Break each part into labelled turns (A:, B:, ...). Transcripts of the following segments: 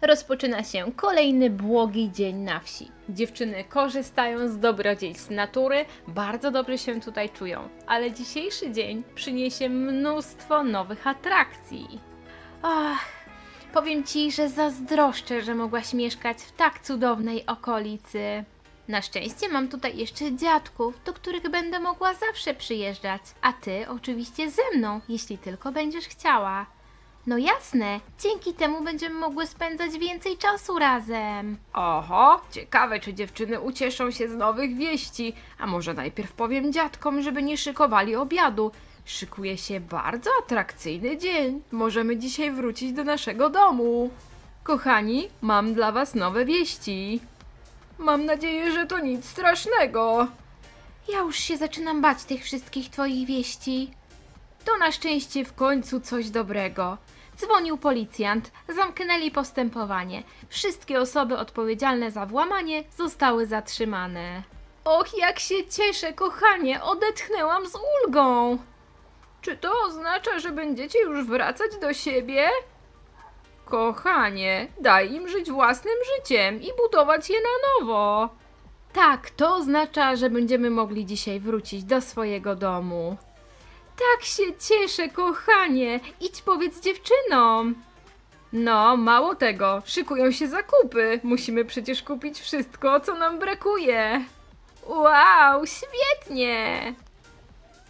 A: rozpoczyna się kolejny błogi dzień na wsi. Dziewczyny korzystają z dobrodziejstw natury, bardzo dobrze się tutaj czują, ale dzisiejszy dzień przyniesie mnóstwo nowych atrakcji. Ach, powiem ci, że zazdroszczę, że mogłaś mieszkać w tak cudownej okolicy. Na szczęście mam tutaj jeszcze dziadków, do których będę mogła zawsze przyjeżdżać, a ty oczywiście ze mną, jeśli tylko będziesz chciała. No jasne, dzięki temu będziemy mogły spędzać więcej czasu razem.
B: Oho, ciekawe, czy dziewczyny ucieszą się z nowych wieści. A może najpierw powiem dziadkom, żeby nie szykowali obiadu. Szykuje się bardzo atrakcyjny dzień. Możemy dzisiaj wrócić do naszego domu. Kochani, mam dla was nowe wieści. Mam nadzieję, że to nic strasznego.
A: Ja już się zaczynam bać tych wszystkich twoich wieści. To na szczęście w końcu coś dobrego. Dzwonił policjant, zamknęli postępowanie. Wszystkie osoby odpowiedzialne za włamanie zostały zatrzymane. Och, jak się cieszę, kochanie, odetchnęłam z ulgą.
B: Czy to oznacza, że będziecie już wracać do siebie? Kochanie, daj im żyć własnym życiem i budować je na nowo.
A: Tak, to oznacza, że będziemy mogli dzisiaj wrócić do swojego domu. Tak się cieszę, kochanie. Idź powiedz dziewczynom.
B: No, mało tego, szykują się zakupy. Musimy przecież kupić wszystko, co nam brakuje.
A: Wow, świetnie!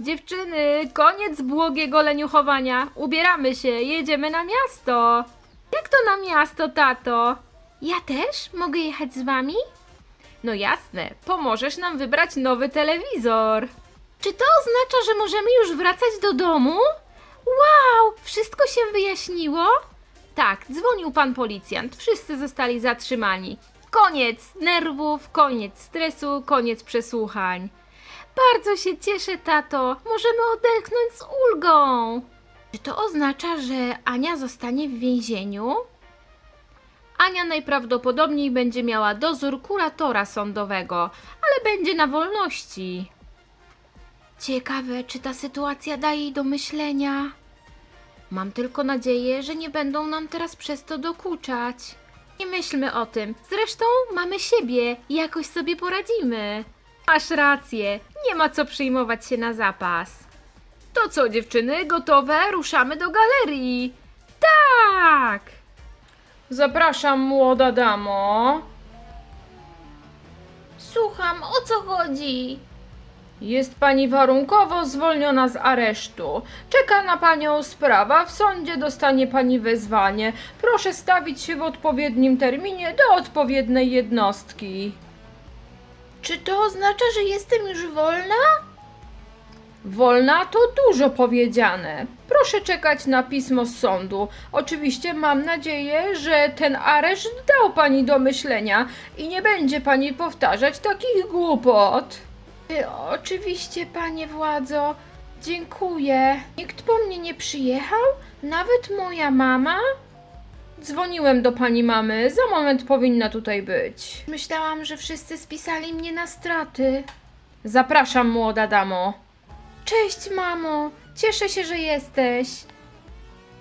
A: Dziewczyny, koniec błogiego leniuchowania. Ubieramy się, jedziemy na miasto. Jak to na miasto, tato? Ja też? Mogę jechać z wami?
B: No jasne, pomożesz nam wybrać nowy telewizor.
A: Czy to oznacza, że możemy już wracać do domu? Wow, wszystko się wyjaśniło? Tak, dzwonił pan policjant. Wszyscy zostali zatrzymani. Koniec nerwów, koniec stresu, koniec przesłuchań. Bardzo się cieszę, tato. Możemy odetchnąć z ulgą. Czy to oznacza, że Ania zostanie w więzieniu? Ania najprawdopodobniej będzie miała dozór kuratora sądowego, ale będzie na wolności. Ciekawe, czy ta sytuacja daje jej do myślenia. Mam tylko nadzieję, że nie będą nam teraz przez to dokuczać. Nie myślmy o tym. Zresztą mamy siebie i jakoś sobie poradzimy. Masz rację, nie ma co przyjmować się na zapas.
B: To co, dziewczyny, gotowe? Ruszamy do galerii.
A: Tak!
B: Zapraszam, młoda damo.
A: Słucham, o co chodzi?
B: Jest pani warunkowo zwolniona z aresztu. Czeka na panią sprawa. W sądzie dostanie pani wezwanie. Proszę stawić się w odpowiednim terminie do odpowiedniej jednostki.
A: Czy to oznacza, że jestem już wolna?
B: Wolna to dużo powiedziane. Proszę czekać na pismo z sądu. Oczywiście mam nadzieję, że ten areszt dał pani do myślenia i nie będzie pani powtarzać takich głupot.
A: Y, Oczywiście, panie władzo. Dziękuję. Nikt po mnie nie przyjechał? Nawet moja mama?
B: Dzwoniłem do pani mamy, za moment powinna tutaj być.
A: Myślałam, że wszyscy spisali mnie na straty.
B: Zapraszam, młoda damo.
A: Cześć, mamo. Cieszę się, że jesteś.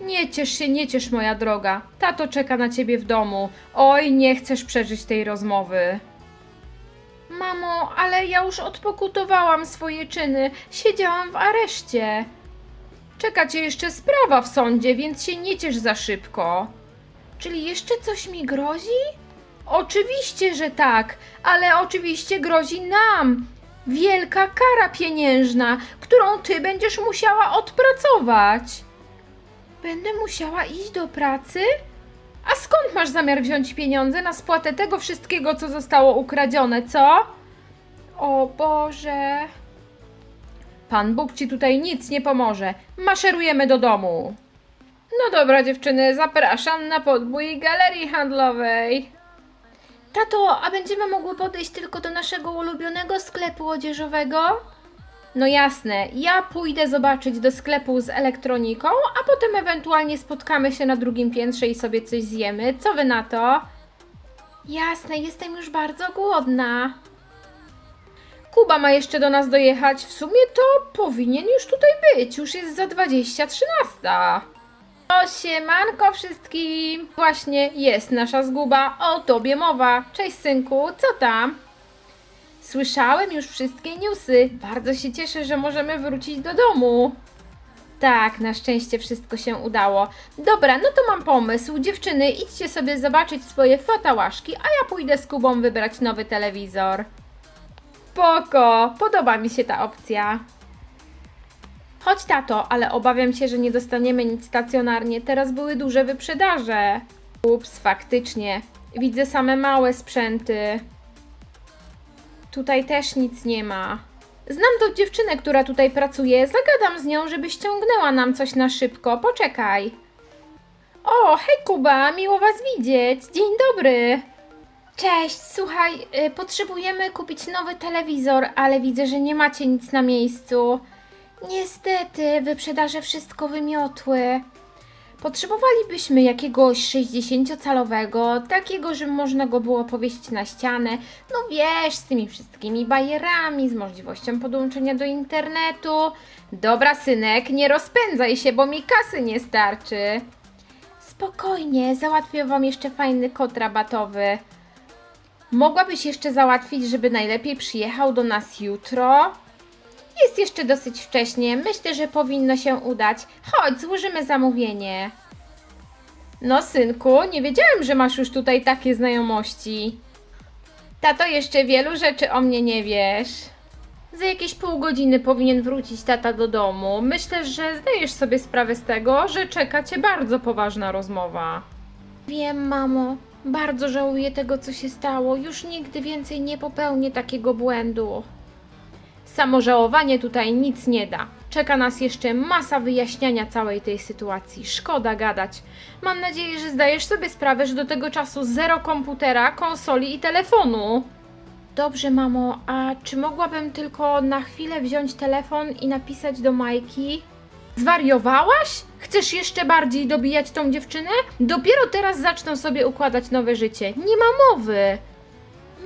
B: Nie ciesz się, nie ciesz, moja droga. Tato czeka na ciebie w domu. Oj, nie chcesz przeżyć tej rozmowy.
A: Mamo, ale ja już odpokutowałam swoje czyny. Siedziałam w areszcie.
B: Czeka cię jeszcze sprawa w sądzie, więc się nie ciesz za szybko.
A: Czyli jeszcze coś mi grozi?
B: Oczywiście, że tak, ale oczywiście grozi nam wielka kara pieniężna, którą ty będziesz musiała odpracować.
A: Będę musiała iść do pracy?
B: A skąd masz zamiar wziąć pieniądze na spłatę tego wszystkiego, co zostało ukradzione, co? O Boże. Pan Bóg ci tutaj nic nie pomoże. Maszerujemy do domu. No dobra, dziewczyny, zapraszam na podbój galerii handlowej.
A: Tato, a będziemy mogły podejść tylko do naszego ulubionego sklepu odzieżowego?
B: No jasne, ja pójdę zobaczyć do sklepu z elektroniką, a potem ewentualnie spotkamy się na drugim piętrze i sobie coś zjemy. Co wy na to?
A: Jasne, jestem już bardzo głodna.
B: Kuba ma jeszcze do nas dojechać. W sumie to powinien już tutaj być. Już jest za 20.13.
A: O siemanko wszystkim! Właśnie jest nasza zguba, o tobie mowa. Cześć synku, co tam? Słyszałem już wszystkie newsy. Bardzo się cieszę, że możemy wrócić do domu. Tak, na szczęście wszystko się udało. Dobra, no to mam pomysł. Dziewczyny, idźcie sobie zobaczyć swoje fatałaszki, a ja pójdę z Kubą wybrać nowy telewizor. Poko, podoba mi się ta opcja. Chodź tato, ale obawiam się, że nie dostaniemy nic stacjonarnie. Teraz były duże wyprzedaże. Ups, faktycznie. Widzę same małe sprzęty. Tutaj też nic nie ma. Znam tą dziewczynę, która tutaj pracuje. Zagadam z nią, żeby ściągnęła nam coś na szybko. Poczekaj. O, hej Kuba, miło Was widzieć. Dzień dobry. Cześć, słuchaj, y, potrzebujemy kupić nowy telewizor, ale widzę, że nie macie nic na miejscu. Niestety, wyprzedaże wszystko wymiotły. Potrzebowalibyśmy jakiegoś 60-calowego, takiego, żeby można go było powiesić na ścianę. No wiesz, z tymi wszystkimi bajerami, z możliwością podłączenia do internetu. Dobra, synek, nie rozpędzaj się, bo mi kasy nie starczy. Spokojnie, załatwię wam jeszcze fajny kod rabatowy. Mogłabyś jeszcze załatwić, żeby najlepiej przyjechał do nas jutro? Jest jeszcze dosyć wcześnie. Myślę, że powinno się udać. Chodź, złożymy zamówienie. No, synku, nie wiedziałem, że masz już tutaj takie znajomości. Tato, jeszcze wielu rzeczy o mnie nie wiesz. Za jakieś pół godziny powinien wrócić tata do domu. Myślę, że zdajesz sobie sprawę z tego, że czeka cię bardzo poważna rozmowa. Wiem, mamo. Bardzo żałuję tego, co się stało. Już nigdy więcej nie popełnię takiego błędu. Samożałowanie tutaj nic nie da. Czeka nas jeszcze masa wyjaśniania całej tej sytuacji. Szkoda gadać. Mam nadzieję, że zdajesz sobie sprawę, że do tego czasu zero komputera, konsoli i telefonu. Dobrze, mamo, a czy mogłabym tylko na chwilę wziąć telefon i napisać do Majki? Zwariowałaś? Chcesz jeszcze bardziej dobijać tą dziewczynę? Dopiero teraz zaczną sobie układać nowe życie. Nie ma mowy.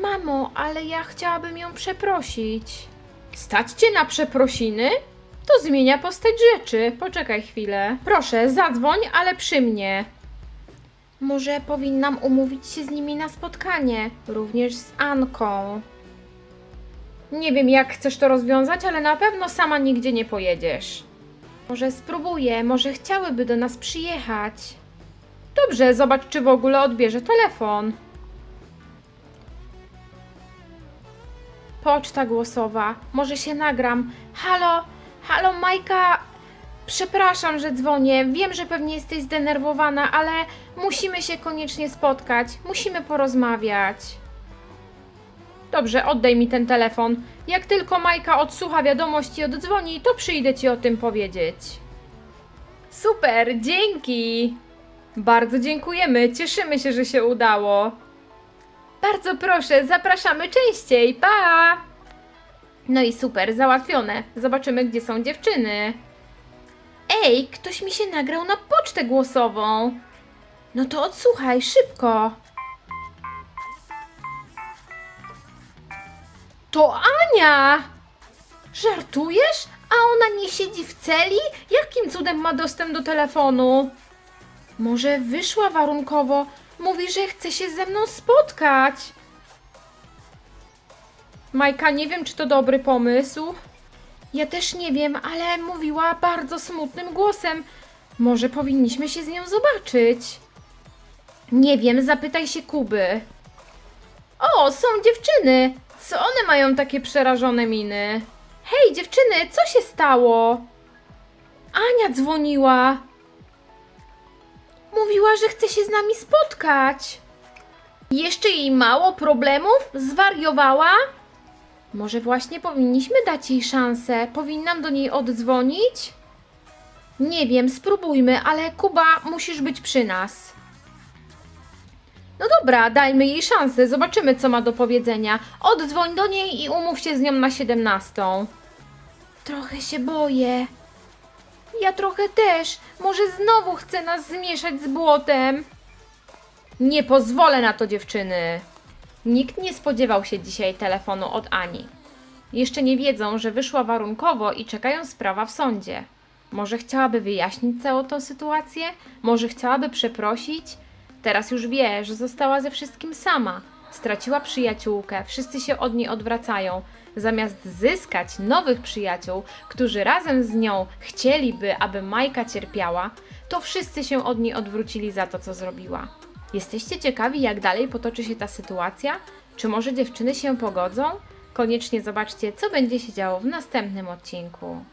A: Mamo, ale ja chciałabym ją przeprosić. Stać cię na przeprosiny? To zmienia postać rzeczy. Poczekaj chwilę. Proszę, zadzwoń, ale przy mnie. Może powinnam umówić się z nimi na spotkanie, również z Anką. Nie wiem, jak chcesz to rozwiązać, ale na pewno sama nigdzie nie pojedziesz. Może spróbuję, może chciałyby do nas przyjechać. Dobrze, zobacz, czy w ogóle odbierze telefon. Poczta głosowa. Może się nagram. Halo, halo Majka. Przepraszam, że dzwonię. Wiem, że pewnie jesteś zdenerwowana, ale musimy się koniecznie spotkać. Musimy porozmawiać. Dobrze, oddaj mi ten telefon. Jak tylko Majka odsłucha wiadomość i oddzwoni, to przyjdę ci o tym powiedzieć. Super, dzięki. Bardzo dziękujemy. Cieszymy się, że się udało. Bardzo proszę, zapraszamy częściej. Pa! No i super, załatwione. Zobaczymy, gdzie są dziewczyny. Ej, ktoś mi się nagrał na pocztę głosową. No to odsłuchaj, szybko. To Ania! Żartujesz? A ona nie siedzi w celi? Jakim cudem ma dostęp do telefonu? Może wyszła warunkowo? Mówi, że chce się ze mną spotkać. Majka, nie wiem, czy to dobry pomysł. Ja też nie wiem, ale mówiła bardzo smutnym głosem. Może powinniśmy się z nią zobaczyć. Nie wiem, zapytaj się Kuby. O, są dziewczyny! Co one mają takie przerażone miny? Hej, dziewczyny, co się stało? Ania dzwoniła. Mówiła, że chce się z nami spotkać. Jeszcze jej mało problemów? Zwariowała? Może właśnie powinniśmy dać jej szansę? Powinnam do niej oddzwonić? Nie wiem, spróbujmy, ale Kuba, musisz być przy nas. No dobra, dajmy jej szansę, zobaczymy co ma do powiedzenia. Oddzwoń do niej i umów się z nią na 17. Trochę się boję. Ja trochę też. Może znowu chce nas zmieszać z błotem. Nie pozwolę na to, dziewczyny. Nikt nie spodziewał się dzisiaj telefonu od Ani. Jeszcze nie wiedzą, że wyszła warunkowo i czekają sprawa w sądzie. Może chciałaby wyjaśnić całą tą sytuację? Może chciałaby przeprosić? Teraz już wie, że została ze wszystkim sama. Straciła przyjaciółkę, wszyscy się od niej odwracają. Zamiast zyskać nowych przyjaciół, którzy razem z nią chcieliby, aby Majka cierpiała, to wszyscy się od niej odwrócili za to, co zrobiła. Jesteście ciekawi, jak dalej potoczy się ta sytuacja? Czy może dziewczyny się pogodzą? Koniecznie zobaczcie, co będzie się działo w następnym odcinku.